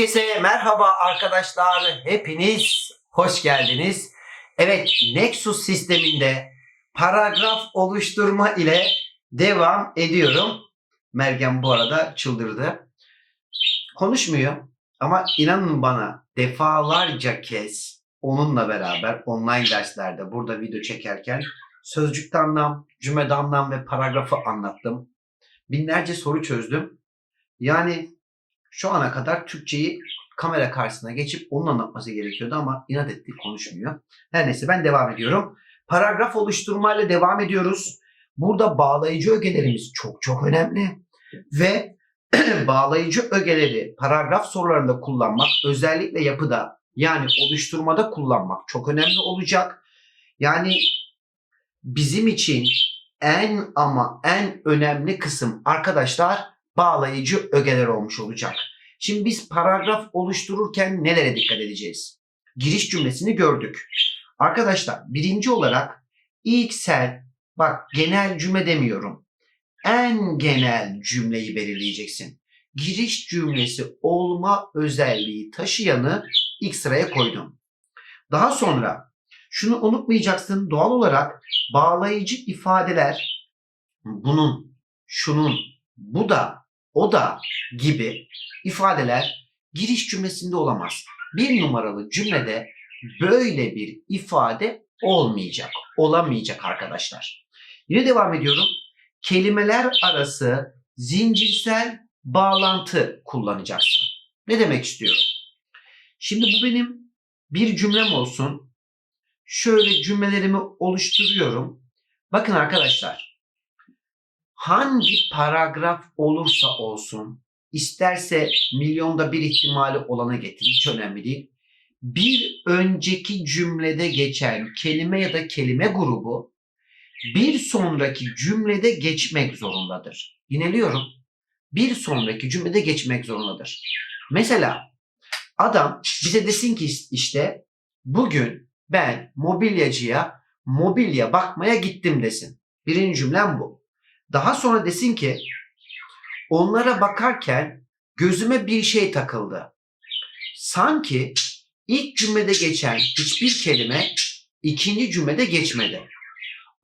Herkese merhaba arkadaşlar. Hepiniz hoş geldiniz. Evet, Nexus sisteminde paragraf oluşturma ile devam ediyorum. Meryem bu arada çıldırdı. Konuşmuyor ama inanın bana defalarca kez onunla beraber online derslerde burada video çekerken sözcükte anlam, cümlede anlam ve paragrafı anlattım. Binlerce soru çözdüm. Yani şu ana kadar Türkçeyi kamera karşısına geçip onun anlatması gerekiyordu ama inat etti konuşmuyor. Her neyse ben devam ediyorum. Paragraf oluşturmayla devam ediyoruz. Burada bağlayıcı ögelerimiz çok çok önemli ve bağlayıcı ögeleri paragraf sorularında kullanmak özellikle yapıda yani oluşturmada kullanmak çok önemli olacak. Yani bizim için en ama en önemli kısım arkadaşlar bağlayıcı ögeler olmuş olacak. Şimdi biz paragraf oluştururken nelere dikkat edeceğiz? Giriş cümlesini gördük. Arkadaşlar birinci olarak ilksel, bak genel cümle demiyorum. En genel cümleyi belirleyeceksin. Giriş cümlesi olma özelliği taşıyanı ilk sıraya koydum. Daha sonra şunu unutmayacaksın doğal olarak bağlayıcı ifadeler bunun, şunun, bu da, o da gibi ifadeler giriş cümlesinde olamaz. Bir numaralı cümlede böyle bir ifade olmayacak, olamayacak arkadaşlar. Yine devam ediyorum. Kelimeler arası zincirsel bağlantı kullanacaksın. Ne demek istiyorum? Şimdi bu benim bir cümlem olsun. Şöyle cümlelerimi oluşturuyorum. Bakın arkadaşlar. Hangi paragraf olursa olsun, isterse milyonda bir ihtimali olana getir, hiç önemli değil. Bir önceki cümlede geçen kelime ya da kelime grubu bir sonraki cümlede geçmek zorundadır. Yineliyorum. Bir sonraki cümlede geçmek zorundadır. Mesela adam bize desin ki işte bugün ben mobilyacıya mobilya bakmaya gittim desin. Birinci cümlem bu. Daha sonra desin ki onlara bakarken gözüme bir şey takıldı. Sanki ilk cümlede geçen hiçbir kelime ikinci cümlede geçmedi.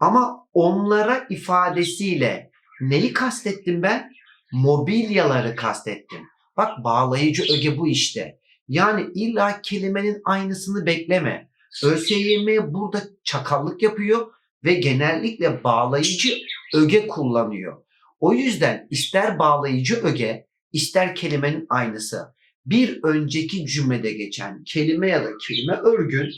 Ama onlara ifadesiyle neyi kastettim ben? Mobilyaları kastettim. Bak bağlayıcı öge bu işte. Yani illa kelimenin aynısını bekleme. ÖSYM burada çakallık yapıyor ve genellikle bağlayıcı öge kullanıyor. O yüzden ister bağlayıcı öge, ister kelimenin aynısı. Bir önceki cümlede geçen kelime ya da kelime örgün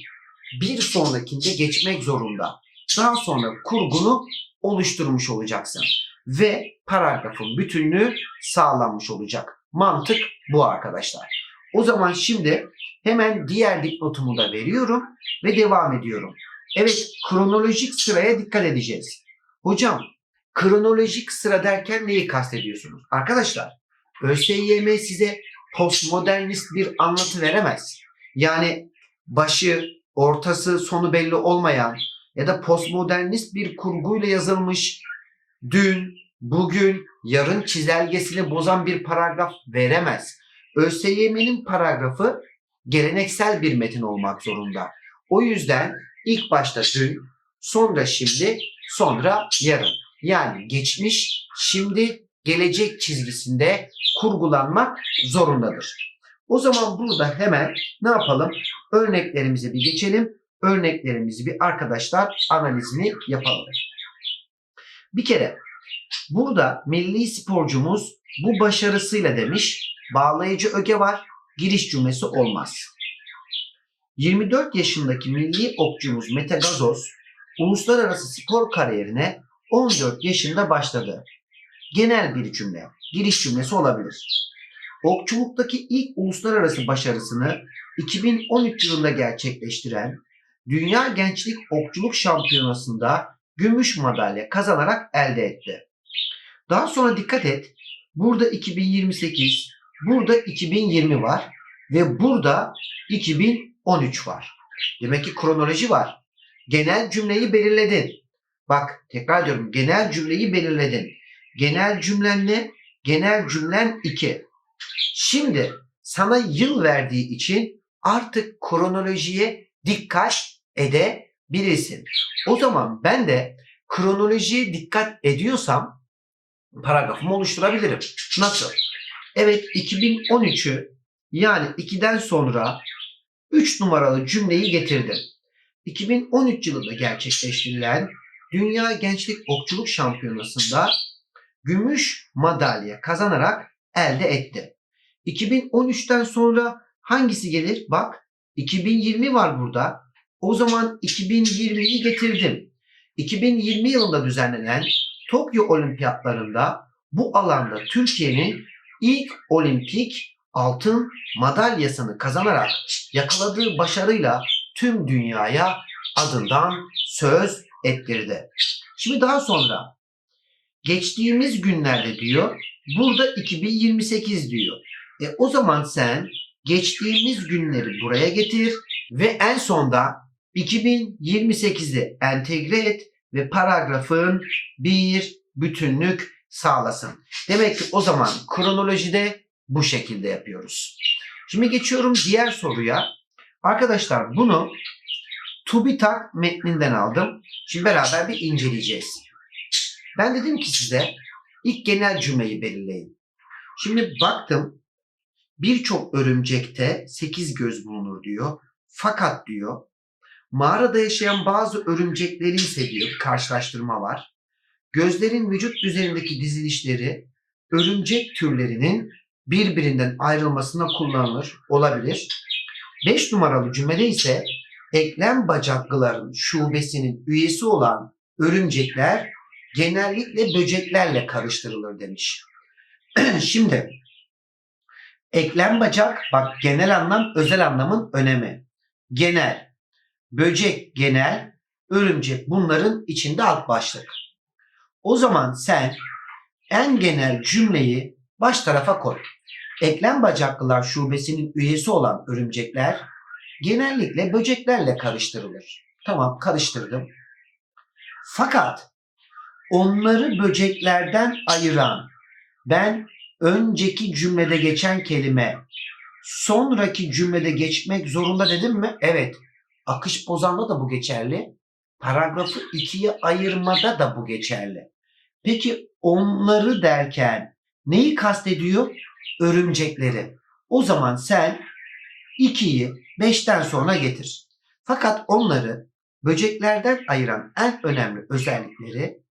bir sonrakinde geçmek zorunda. Daha sonra kurgunu oluşturmuş olacaksın. Ve paragrafın bütünlüğü sağlanmış olacak. Mantık bu arkadaşlar. O zaman şimdi hemen diğer dipnotumu da veriyorum ve devam ediyorum. Evet kronolojik sıraya dikkat edeceğiz. Hocam kronolojik sıra derken neyi kastediyorsunuz? Arkadaşlar ÖSYM size postmodernist bir anlatı veremez. Yani başı, ortası, sonu belli olmayan ya da postmodernist bir kurguyla yazılmış dün, bugün, yarın çizelgesini bozan bir paragraf veremez. ÖSYM'nin paragrafı geleneksel bir metin olmak zorunda. O yüzden ilk başta dün, sonra şimdi, sonra yarın. Yani geçmiş, şimdi, gelecek çizgisinde kurgulanmak zorundadır. O zaman burada hemen ne yapalım? Örneklerimize bir geçelim. Örneklerimizi bir arkadaşlar analizini yapalım. Bir kere burada milli sporcumuz bu başarısıyla demiş bağlayıcı öge var, giriş cümlesi olmaz. 24 yaşındaki milli okçumuz Mete Gazoz uluslararası spor kariyerine 14 yaşında başladı. Genel bir cümle, giriş cümlesi olabilir. Okçuluktaki ilk uluslararası başarısını 2013 yılında gerçekleştiren Dünya Gençlik Okçuluk Şampiyonası'nda gümüş madalya kazanarak elde etti. Daha sonra dikkat et, burada 2028, burada 2020 var ve burada 2013 var. Demek ki kronoloji var. Genel cümleyi belirledin. Bak tekrar diyorum genel cümleyi belirledin. Genel cümlen ne? Genel cümlen 2. Şimdi sana yıl verdiği için artık kronolojiye dikkat edebilirsin. O zaman ben de kronolojiye dikkat ediyorsam paragrafımı oluşturabilirim. Nasıl? Evet 2013'ü yani 2'den sonra 3 numaralı cümleyi getirdim. 2013 yılında gerçekleştirilen Dünya Gençlik Okçuluk Şampiyonası'nda gümüş madalya kazanarak elde etti. 2013'ten sonra hangisi gelir? Bak 2020 var burada. O zaman 2020'yi getirdim. 2020 yılında düzenlenen Tokyo Olimpiyatlarında bu alanda Türkiye'nin ilk olimpik altın madalyasını kazanarak yakaladığı başarıyla tüm dünyaya adından söz ettirdi. Şimdi daha sonra geçtiğimiz günlerde diyor, burada 2028 diyor. E o zaman sen geçtiğimiz günleri buraya getir ve en sonda 2028'i entegre et ve paragrafın bir bütünlük sağlasın. Demek ki o zaman kronolojide bu şekilde yapıyoruz. Şimdi geçiyorum diğer soruya. Arkadaşlar bunu TÜBİTAK metninden aldım. Şimdi beraber bir inceleyeceğiz. Ben dedim ki size ilk genel cümleyi belirleyin. Şimdi baktım birçok örümcekte 8 göz bulunur diyor. Fakat diyor mağarada yaşayan bazı örümceklerin ise diyor karşılaştırma var. Gözlerin vücut üzerindeki dizilişleri örümcek türlerinin birbirinden ayrılmasına kullanılır olabilir. 5 numaralı cümlede ise eklem bacaklıların şubesinin üyesi olan örümcekler genellikle böceklerle karıştırılır demiş. Şimdi eklem bacak bak genel anlam özel anlamın önemi. Genel, böcek genel, örümcek bunların içinde alt başlık. O zaman sen en genel cümleyi baş tarafa koy. Eklem bacaklılar şubesinin üyesi olan örümcekler genellikle böceklerle karıştırılır. Tamam karıştırdım. Fakat onları böceklerden ayıran ben önceki cümlede geçen kelime sonraki cümlede geçmek zorunda dedim mi? Evet. Akış bozanda da bu geçerli. Paragrafı ikiye ayırmada da bu geçerli. Peki onları derken neyi kastediyor? Örümcekleri. O zaman sen 2'yi 5'ten sonra getir. Fakat onları böceklerden ayıran en önemli özellikleri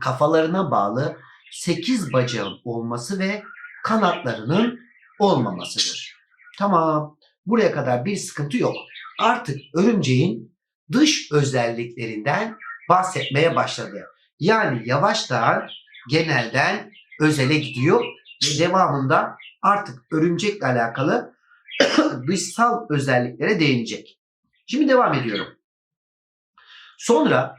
kafalarına bağlı 8 bacağın olması ve kanatlarının olmamasıdır. Tamam. Buraya kadar bir sıkıntı yok. Artık örümceğin dış özelliklerinden bahsetmeye başladı. Yani yavaştan genelden özele gidiyor ve devamında artık örümcekle alakalı dışsal özelliklere değinecek. Şimdi devam ediyorum. Sonra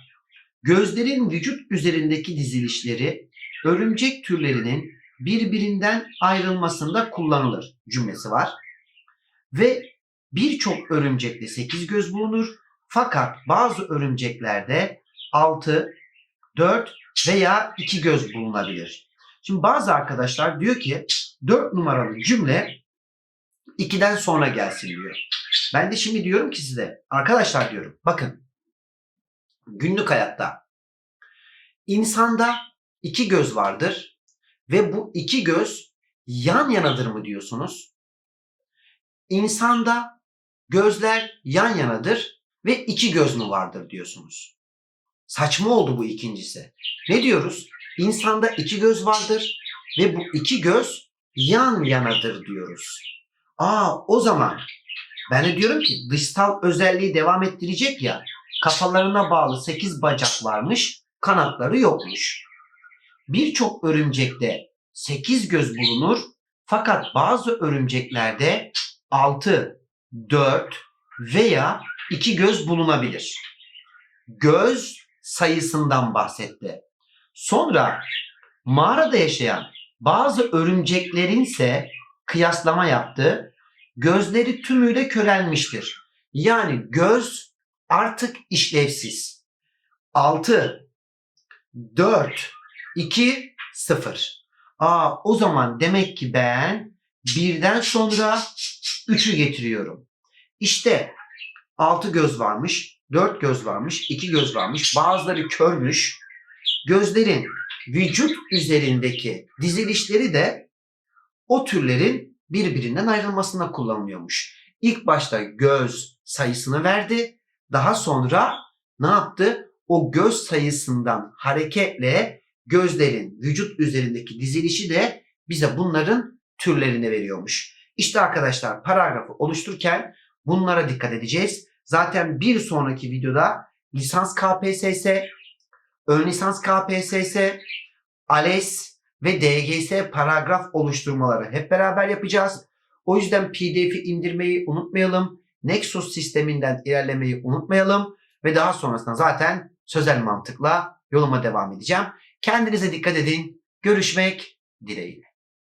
gözlerin vücut üzerindeki dizilişleri örümcek türlerinin birbirinden ayrılmasında kullanılır cümlesi var. Ve birçok örümcekte 8 göz bulunur. Fakat bazı örümceklerde 6, 4 veya 2 göz bulunabilir. Şimdi bazı arkadaşlar diyor ki 4 numaralı cümle 2'den sonra gelsin diyor. Ben de şimdi diyorum ki size arkadaşlar diyorum bakın günlük hayatta insanda iki göz vardır ve bu iki göz yan yanadır mı diyorsunuz? İnsanda gözler yan yanadır ve iki göz mü vardır diyorsunuz. Saçma oldu bu ikincisi. Ne diyoruz? İnsanda iki göz vardır ve bu iki göz yan yanadır diyoruz. Aa o zaman ben de diyorum ki dışsal özelliği devam ettirecek ya kafalarına bağlı 8 bacak varmış kanatları yokmuş. Birçok örümcekte 8 göz bulunur fakat bazı örümceklerde 6, 4 veya 2 göz bulunabilir. Göz sayısından bahsetti. Sonra mağarada yaşayan bazı örümceklerin ise kıyaslama yaptı. Gözleri tümüyle körelmiştir. Yani göz artık işlevsiz. 6, 4, 2, 0. Aa, o zaman demek ki ben birden sonra 3'ü getiriyorum. İşte 6 göz varmış, 4 göz varmış, 2 göz varmış. Bazıları körmüş. Gözlerin vücut üzerindeki dizilişleri de o türlerin birbirinden ayrılmasına kullanılıyormuş. İlk başta göz sayısını verdi. Daha sonra ne yaptı? O göz sayısından hareketle gözlerin vücut üzerindeki dizilişi de bize bunların türlerini veriyormuş. İşte arkadaşlar paragrafı oluştururken bunlara dikkat edeceğiz. Zaten bir sonraki videoda lisans KPSS, ön lisans KPSS, ALES ve DGS paragraf oluşturmaları hep beraber yapacağız. O yüzden PDF'i indirmeyi unutmayalım. Nexus sisteminden ilerlemeyi unutmayalım. Ve daha sonrasında zaten sözel mantıkla yoluma devam edeceğim. Kendinize dikkat edin. Görüşmek dileğiyle.